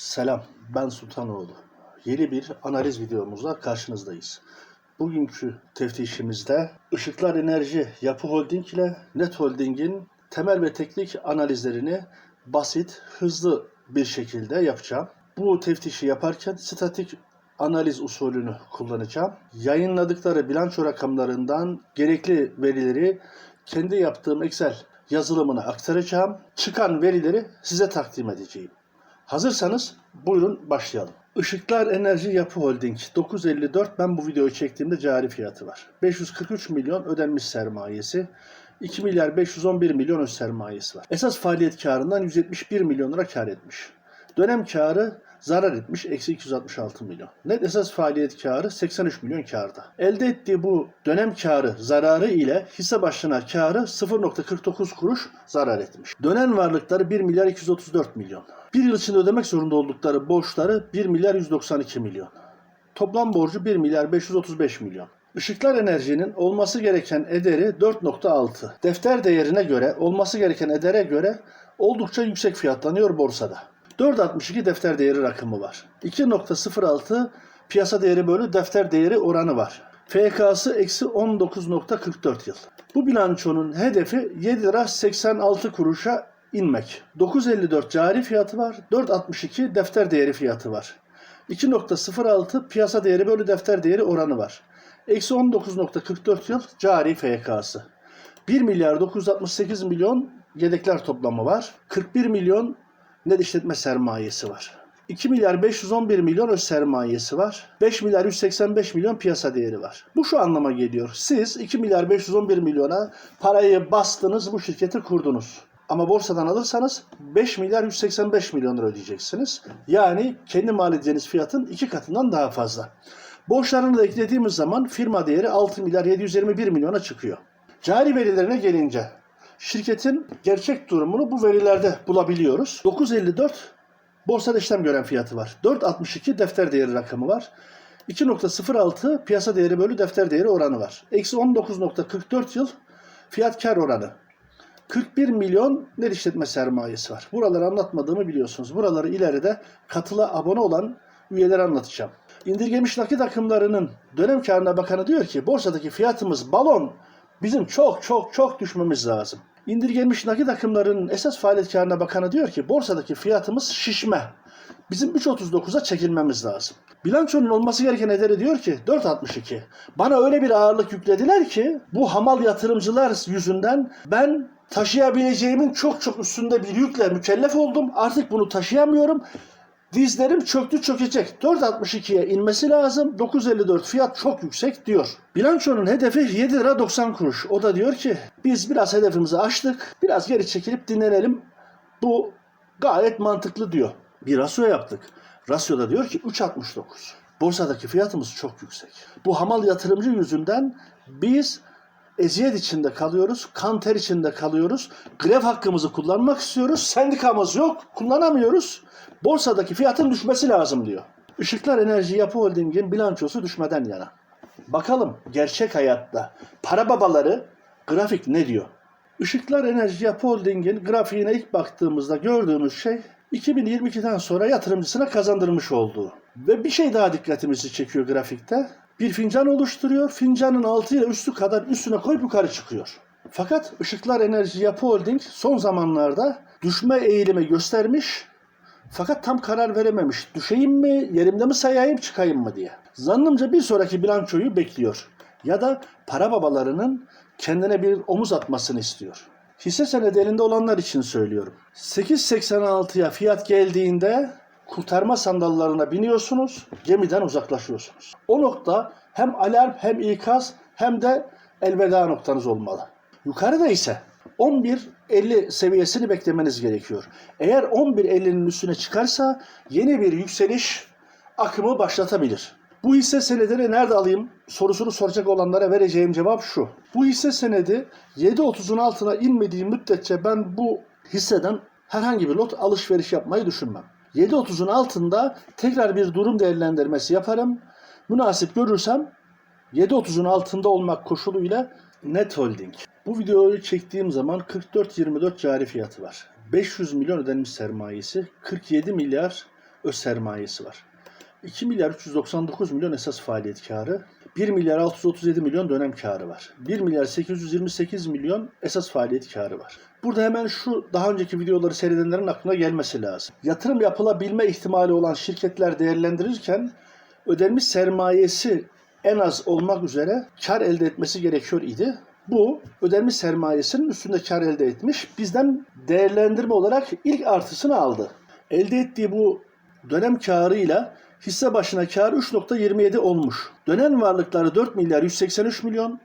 Selam, ben Sultanoğlu. Yeni bir analiz videomuzla karşınızdayız. Bugünkü teftişimizde Işıklar Enerji Yapı Holding ile Net Holding'in temel ve teknik analizlerini basit, hızlı bir şekilde yapacağım. Bu teftişi yaparken statik analiz usulünü kullanacağım. Yayınladıkları bilanço rakamlarından gerekli verileri kendi yaptığım Excel yazılımına aktaracağım. Çıkan verileri size takdim edeceğim. Hazırsanız buyurun başlayalım. Işıklar Enerji Yapı Holding 954 ben bu videoyu çektiğimde cari fiyatı var. 543 milyon ödenmiş sermayesi. 2 milyar 511 milyon öz sermayesi var. Esas faaliyet karından 171 milyon lira kar etmiş. Dönem karı zarar etmiş eksi 266 milyon. Net esas faaliyet karı 83 milyon karda. Elde ettiği bu dönem karı zararı ile hisse başına karı 0.49 kuruş zarar etmiş. Dönen varlıkları 1 milyar 234 milyon. Bir yıl içinde ödemek zorunda oldukları borçları 1 milyar 192 milyon. Toplam borcu 1 milyar 535 milyon. Işıklar Enerji'nin olması gereken ederi 4.6. Defter değerine göre, olması gereken edere göre oldukça yüksek fiyatlanıyor borsada. 4.62 defter değeri rakamı var. 2.06 piyasa değeri bölü defter değeri oranı var. FK'sı eksi 19.44 yıl. Bu bilançonun hedefi 7 lira 86 kuruşa inmek. 9.54 cari fiyatı var. 4.62 defter değeri fiyatı var. 2.06 piyasa değeri bölü defter değeri oranı var. Eksi 19.44 yıl cari FK'sı. 1 milyar 968 milyon yedekler toplamı var. 41 milyon net işletme sermayesi var. 2 milyar 511 milyon öz sermayesi var. 5 milyar 185 milyon piyasa değeri var. Bu şu anlama geliyor. Siz 2 milyar 511 milyona parayı bastınız, bu şirketi kurdunuz. Ama borsadan alırsanız 5 milyar 185 milyon lira ödeyeceksiniz. Yani kendi mal edeceğiniz fiyatın iki katından daha fazla. Borçlarını da eklediğimiz zaman firma değeri 6 milyar 721 milyona çıkıyor. Cari verilerine gelince şirketin gerçek durumunu bu verilerde bulabiliyoruz. 954 borsada işlem gören fiyatı var. 4.62 defter değeri rakamı var. 2.06 piyasa değeri bölü defter değeri oranı var. Eksi 19.44 yıl fiyat kar oranı. 41 milyon net işletme sermayesi var. Buraları anlatmadığımı biliyorsunuz. Buraları ileride katıla abone olan üyelere anlatacağım. İndirgemiş nakit akımlarının dönem karına bakanı diyor ki borsadaki fiyatımız balon bizim çok çok çok düşmemiz lazım. İndirgenmiş nakit akımlarının esas faaliyet karına bakanı diyor ki borsadaki fiyatımız şişme. Bizim 3.39'a çekilmemiz lazım. Bilançonun olması gereken ederi diyor ki 4.62. Bana öyle bir ağırlık yüklediler ki bu hamal yatırımcılar yüzünden ben taşıyabileceğimin çok çok üstünde bir yükle mükellef oldum. Artık bunu taşıyamıyorum. Dizlerim çöktü çökecek. 4.62'ye inmesi lazım. 9.54 fiyat çok yüksek diyor. Bilançonun hedefi 7 lira 90 kuruş. O da diyor ki biz biraz hedefimizi aştık. Biraz geri çekilip dinlenelim. Bu gayet mantıklı diyor. Bir rasyo yaptık. Rasyoda diyor ki 3.69. Borsadaki fiyatımız çok yüksek. Bu hamal yatırımcı yüzünden biz eziyet içinde kalıyoruz, kan ter içinde kalıyoruz. Grev hakkımızı kullanmak istiyoruz. Sendikamız yok, kullanamıyoruz. Borsadaki fiyatın düşmesi lazım diyor. Işıklar Enerji Yapı Holding'in bilançosu düşmeden yana. Bakalım gerçek hayatta para babaları grafik ne diyor? Işıklar Enerji Yapı Holding'in grafiğine ilk baktığımızda gördüğümüz şey 2022'den sonra yatırımcısına kazandırmış olduğu. Ve bir şey daha dikkatimizi çekiyor grafikte. Bir fincan oluşturuyor. Fincanın altı ile üstü kadar üstüne koyup yukarı çıkıyor. Fakat Işıklar Enerji Yapı Holding son zamanlarda düşme eğilimi göstermiş. Fakat tam karar verememiş. Düşeyim mi, yerimde mi sayayım, çıkayım mı diye. Zannımca bir sonraki bilançoyu bekliyor. Ya da para babalarının kendine bir omuz atmasını istiyor. Hisse senedi elinde olanlar için söylüyorum. 8.86'ya fiyat geldiğinde kurtarma sandallarına biniyorsunuz, gemiden uzaklaşıyorsunuz. O nokta hem alarm hem ikaz hem de elveda noktanız olmalı. Yukarıda ise 11.50 seviyesini beklemeniz gerekiyor. Eğer 11.50'nin üstüne çıkarsa yeni bir yükseliş akımı başlatabilir. Bu hisse senedini nerede alayım sorusunu soracak olanlara vereceğim cevap şu. Bu hisse senedi 7.30'un altına inmediği müddetçe ben bu hisseden herhangi bir lot alışveriş yapmayı düşünmem. 7.30'un altında tekrar bir durum değerlendirmesi yaparım. Münasip görürsem 7.30'un altında olmak koşuluyla Net Holding. Bu videoyu çektiğim zaman 44.24 cari fiyatı var. 500 milyon ödenmiş sermayesi, 47 milyar öz sermayesi var. 2 milyar 399 milyon esas faaliyet karı, 1 milyar 637 milyon dönem karı var. 1 milyar 828 milyon esas faaliyet karı var. Burada hemen şu daha önceki videoları seyredenlerin aklına gelmesi lazım. Yatırım yapılabilme ihtimali olan şirketler değerlendirirken ödenmiş sermayesi en az olmak üzere kar elde etmesi gerekiyor idi. Bu ödenmiş sermayesinin üstünde kar elde etmiş. Bizden değerlendirme olarak ilk artısını aldı. Elde ettiği bu dönem karıyla hisse başına kar 3.27 olmuş. Dönen varlıkları 4 milyar 183 milyon.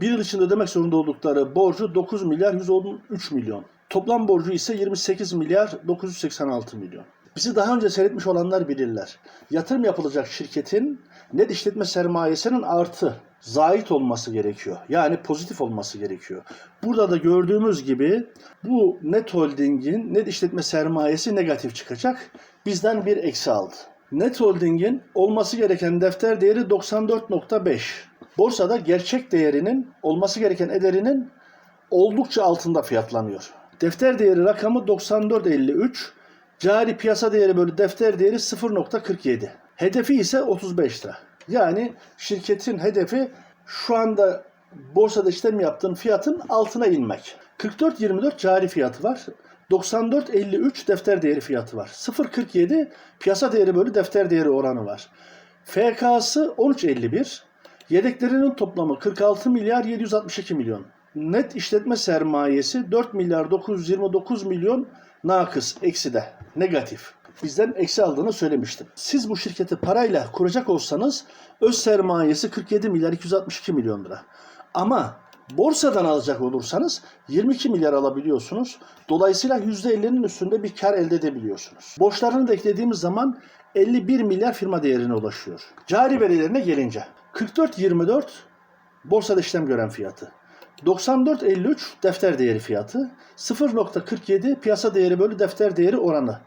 Bir yıl içinde ödemek zorunda oldukları borcu 9 milyar 113 milyon. Toplam borcu ise 28 milyar 986 milyon. Bizi daha önce seyretmiş olanlar bilirler. Yatırım yapılacak şirketin net işletme sermayesinin artı, zait olması gerekiyor. Yani pozitif olması gerekiyor. Burada da gördüğümüz gibi bu net holdingin net işletme sermayesi negatif çıkacak. Bizden bir eksi aldı. Net holdingin olması gereken defter değeri 94.5. Borsada gerçek değerinin olması gereken ederinin oldukça altında fiyatlanıyor. Defter değeri rakamı 94.53. Cari piyasa değeri bölü defter değeri 0.47. Hedefi ise 35 lira. Yani şirketin hedefi şu anda borsada işlem yaptığın fiyatın altına inmek. 44.24 cari fiyatı var. 94.53 defter değeri fiyatı var. 0.47 piyasa değeri bölü defter değeri oranı var. FK'sı 13.51. Yedeklerinin toplamı 46 milyar 762 milyon. Net işletme sermayesi 4 milyar 929 milyon nakıs, eksi de, negatif. Bizden eksi aldığını söylemiştim. Siz bu şirketi parayla kuracak olsanız öz sermayesi 47 milyar 262 milyon lira. Ama borsadan alacak olursanız 22 milyar alabiliyorsunuz. Dolayısıyla %50'nin üstünde bir kar elde edebiliyorsunuz. Borçlarını da eklediğimiz zaman 51 milyar firma değerine ulaşıyor. Cari verilerine gelince 44.24 borsada işlem gören fiyatı. 94.53 defter değeri fiyatı. 0.47 piyasa değeri bölü defter değeri oranı.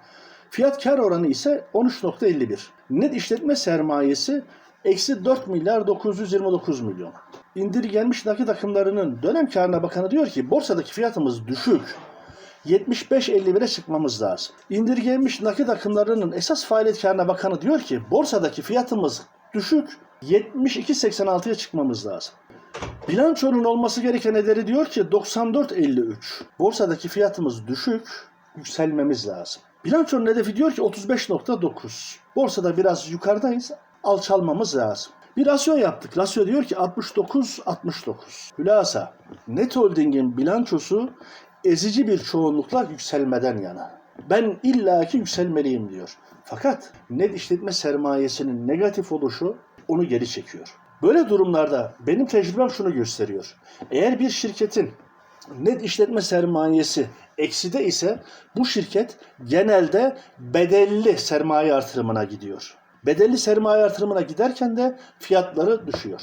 Fiyat kar oranı ise 13.51. Net işletme sermayesi eksi 4 milyar 929 milyon. İndirgenmiş nakit akımlarının dönem karına bakanı diyor ki borsadaki fiyatımız düşük. 75.51'e çıkmamız lazım. İndirgenmiş nakit akımlarının esas faaliyet karına bakanı diyor ki borsadaki fiyatımız düşük 72.86'ya çıkmamız lazım. Bilançonun olması gereken ederi diyor ki 94.53. Borsadaki fiyatımız düşük, yükselmemiz lazım. Bilançonun hedefi diyor ki 35.9. Borsada biraz yukarıdayız, alçalmamız lazım. Bir rasyo yaptık. Rasyo diyor ki 69-69. Hülasa, Net Holding'in bilançosu ezici bir çoğunlukla yükselmeden yana. Ben illaki yükselmeliyim diyor. Fakat net işletme sermayesinin negatif oluşu onu geri çekiyor. Böyle durumlarda benim tecrübem şunu gösteriyor. Eğer bir şirketin net işletme sermayesi ekside ise bu şirket genelde bedelli sermaye artırımına gidiyor. Bedelli sermaye artırımına giderken de fiyatları düşüyor.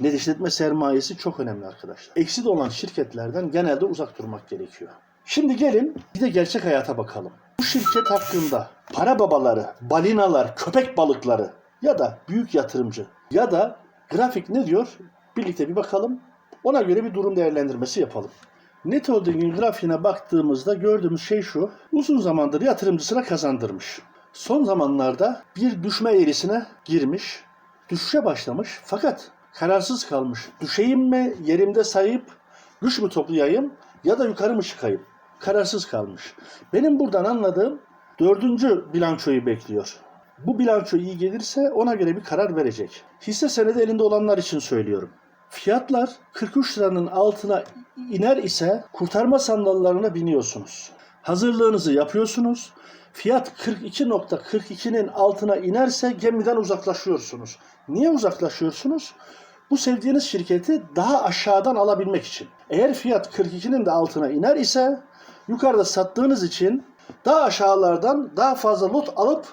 Net işletme sermayesi çok önemli arkadaşlar. Ekside olan şirketlerden genelde uzak durmak gerekiyor. Şimdi gelin bir de gerçek hayata bakalım. Bu şirket hakkında para babaları, balinalar, köpek balıkları ya da büyük yatırımcı ya da grafik ne diyor? Birlikte bir bakalım. Ona göre bir durum değerlendirmesi yapalım. Net Holding'in grafiğine baktığımızda gördüğümüz şey şu. Uzun zamandır yatırımcısına kazandırmış. Son zamanlarda bir düşme eğrisine girmiş. Düşüşe başlamış fakat kararsız kalmış. Düşeyim mi, yerimde sayıp güç mü toplayayım ya da yukarı mı çıkayım? Kararsız kalmış. Benim buradan anladığım dördüncü bilançoyu bekliyor. Bu bilanço iyi gelirse ona göre bir karar verecek. Hisse senedi elinde olanlar için söylüyorum. Fiyatlar 43 liranın altına iner ise kurtarma sandallarına biniyorsunuz. Hazırlığınızı yapıyorsunuz. Fiyat 42.42'nin altına inerse gemiden uzaklaşıyorsunuz. Niye uzaklaşıyorsunuz? Bu sevdiğiniz şirketi daha aşağıdan alabilmek için. Eğer fiyat 42'nin de altına iner ise yukarıda sattığınız için daha aşağılardan daha fazla lot alıp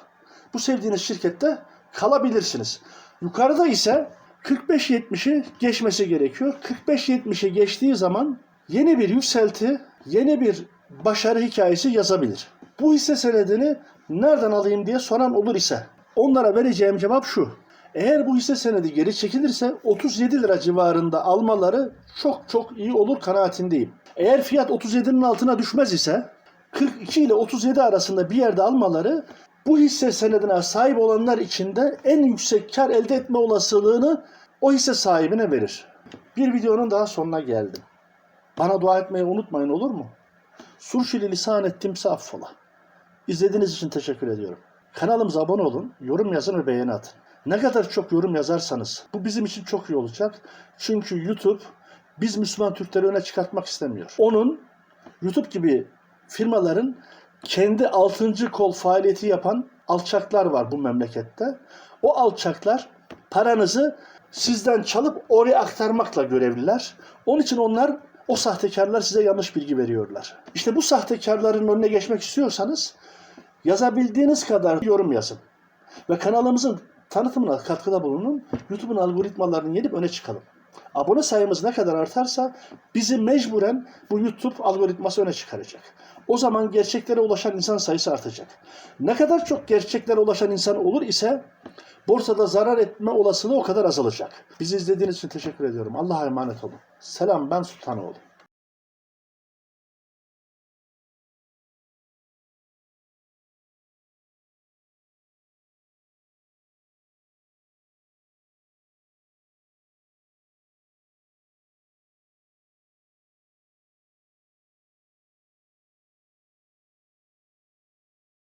bu sevdiğiniz şirkette kalabilirsiniz. Yukarıda ise 45-70'i geçmesi gerekiyor. 45-70'i geçtiği zaman yeni bir yükselti, yeni bir başarı hikayesi yazabilir. Bu hisse senedini nereden alayım diye soran olur ise onlara vereceğim cevap şu. Eğer bu hisse senedi geri çekilirse 37 lira civarında almaları çok çok iyi olur kanaatindeyim. Eğer fiyat 37'nin altına düşmez ise 42 ile 37 arasında bir yerde almaları Bu hisse senedine sahip olanlar içinde en yüksek kar elde etme olasılığını o hisse sahibine verir. Bir videonun daha sonuna geldim. Bana dua etmeyi unutmayın olur mu? Surşili lisan ettimse affola. İzlediğiniz için teşekkür ediyorum. Kanalımıza abone olun, yorum yazın ve beğeni atın. Ne kadar çok yorum yazarsanız bu bizim için çok iyi olacak. Çünkü YouTube biz Müslüman Türkleri öne çıkartmak istemiyor. Onun YouTube gibi firmaların kendi altıncı kol faaliyeti yapan alçaklar var bu memlekette. O alçaklar paranızı sizden çalıp oraya aktarmakla görevliler. Onun için onlar o sahtekarlar size yanlış bilgi veriyorlar. İşte bu sahtekarların önüne geçmek istiyorsanız yazabildiğiniz kadar yorum yazın. Ve kanalımızın tanıtımına katkıda bulunun. YouTube'un algoritmalarını yenip öne çıkalım. Abone sayımız ne kadar artarsa bizi mecburen bu YouTube algoritması öne çıkaracak. O zaman gerçeklere ulaşan insan sayısı artacak. Ne kadar çok gerçeklere ulaşan insan olur ise borsada zarar etme olasılığı o kadar azalacak. Bizi izlediğiniz için teşekkür ediyorum. Allah'a emanet olun. Selam ben Sultanoğlu.